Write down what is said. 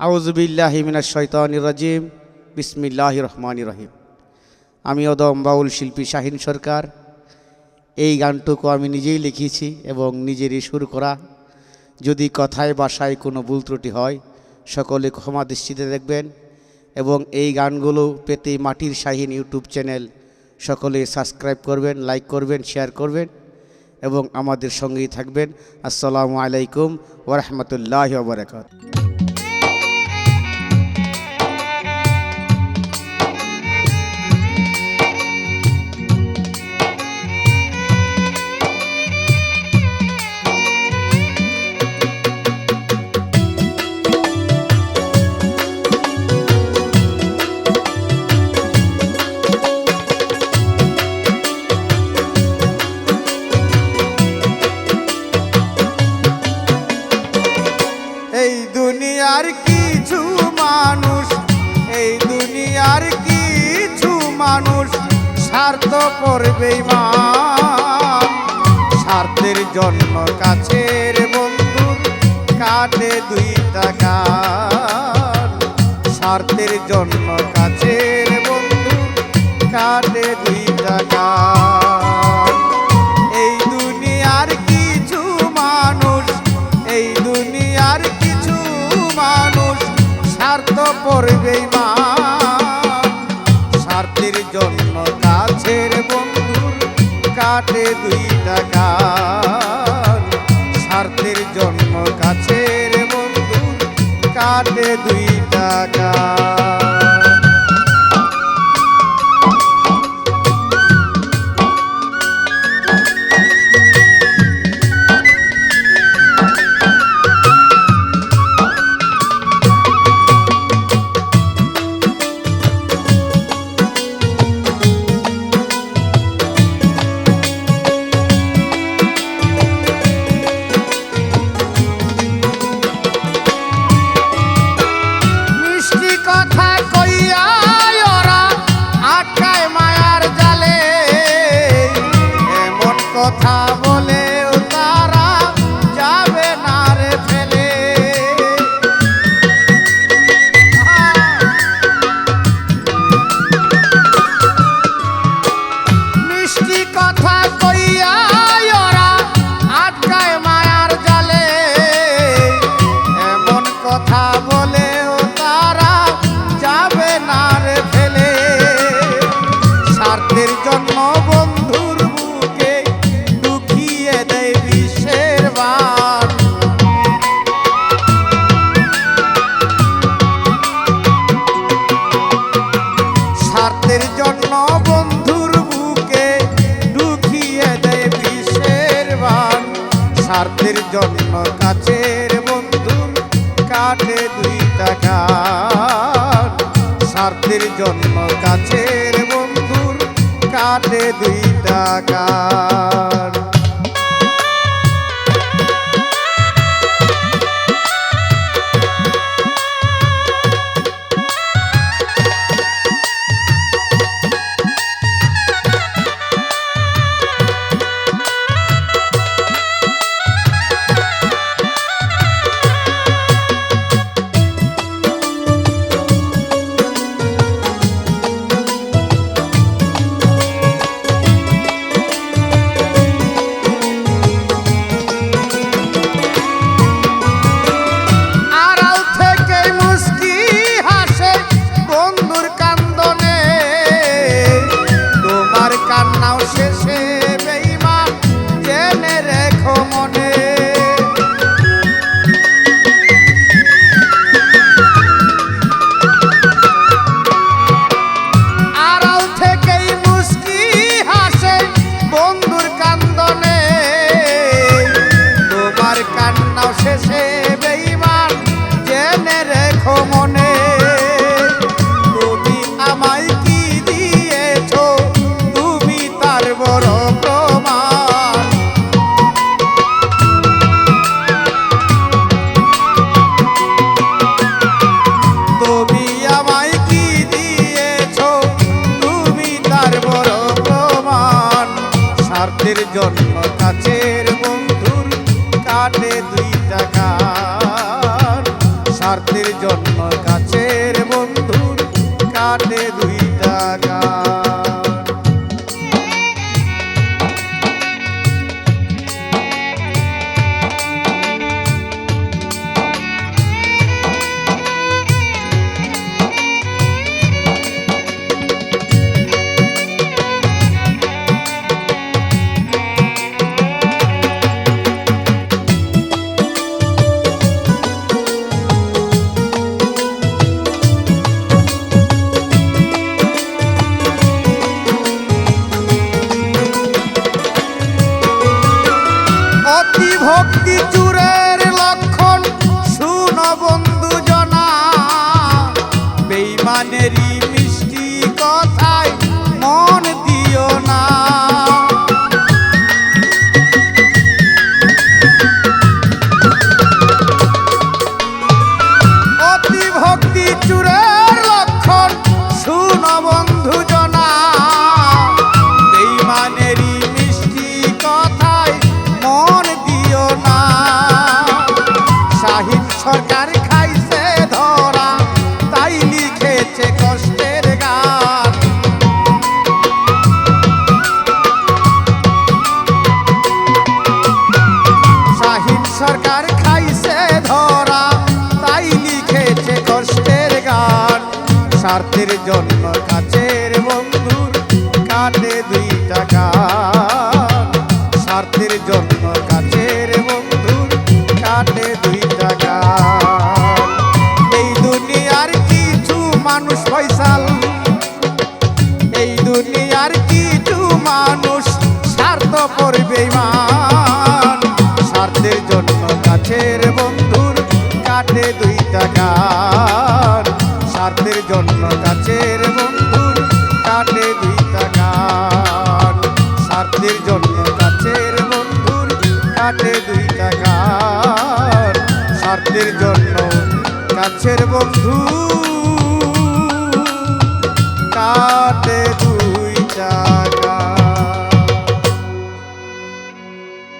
আউজুবিল্লাহ মিনা শৈতানির রাজিম। বিসমিল্লাহ রহমান রহিম। আমি অদম বাউল শিল্পী শাহিন সরকার। এই গানটুকু আমি নিজেই লিখেছি এবং নিজেরই সুর করা। যদি কথায় বাসায় কোনো ভুল ত্রুটি হয়, সকলে ক্ষমা দৃষ্টিতে দেখবেন এবং এই গানগুলো পেতে মাটির শাহিন ইউটিউব চ্যানেল সকলে সাবস্ক্রাইব করবেন, লাইক করবেন, শেয়ার করবেন এবং আমাদের সঙ্গেই থাকবেন। আসসালামু আলাইকুম ওরহমতুল্লাহ বারকাত স্বার্থ করবে স্বার্থের জন্য কাছের বন্ধু কাটে দুই টাকা স্বার্থের জন্য কাছের বন্ধু কাটে দুই টাকা এই দুনিয়ার কিছু মানুষ, এই দুনিয়ার কিছু মানুষ স্বার্থ করবে কাটে দুই টাকা স্বার্থের জন্ম কাছের বন্ধু কাটে দুই টাকা কাটে দুই টাকা স্বার্থের জন্ম কাছের বন্ধুর কাটে দুই টাকা স্বার্থের জন্য কাছে বেইমানেরই মিষ্টি কথায় মন দিও না। অতি ভক্তি চুরের স্বার্থের জন্য কাছের বন্ধুর কাটে দুই টাকা। স্বার্থের জন্য কাছের বন্ধুর কাটে দুই টাকা। এই দুনিয়ার কিছু মানুষ পয়সাল এই দুনিয়ার কিছু মানুষ স্বার্থ করবে মান স্বার্থের জন্য কাছের বন্ধুর কাটে দুই টাকা। রাতের জন্য কাছের বন্ধুর কাটে দুই টাকার স্বার্থের জন্য কাছের বন্ধুর কাটে দুই টাকার স্বার্থের জন্য কাছের বন্ধু কাটে দুই টাকা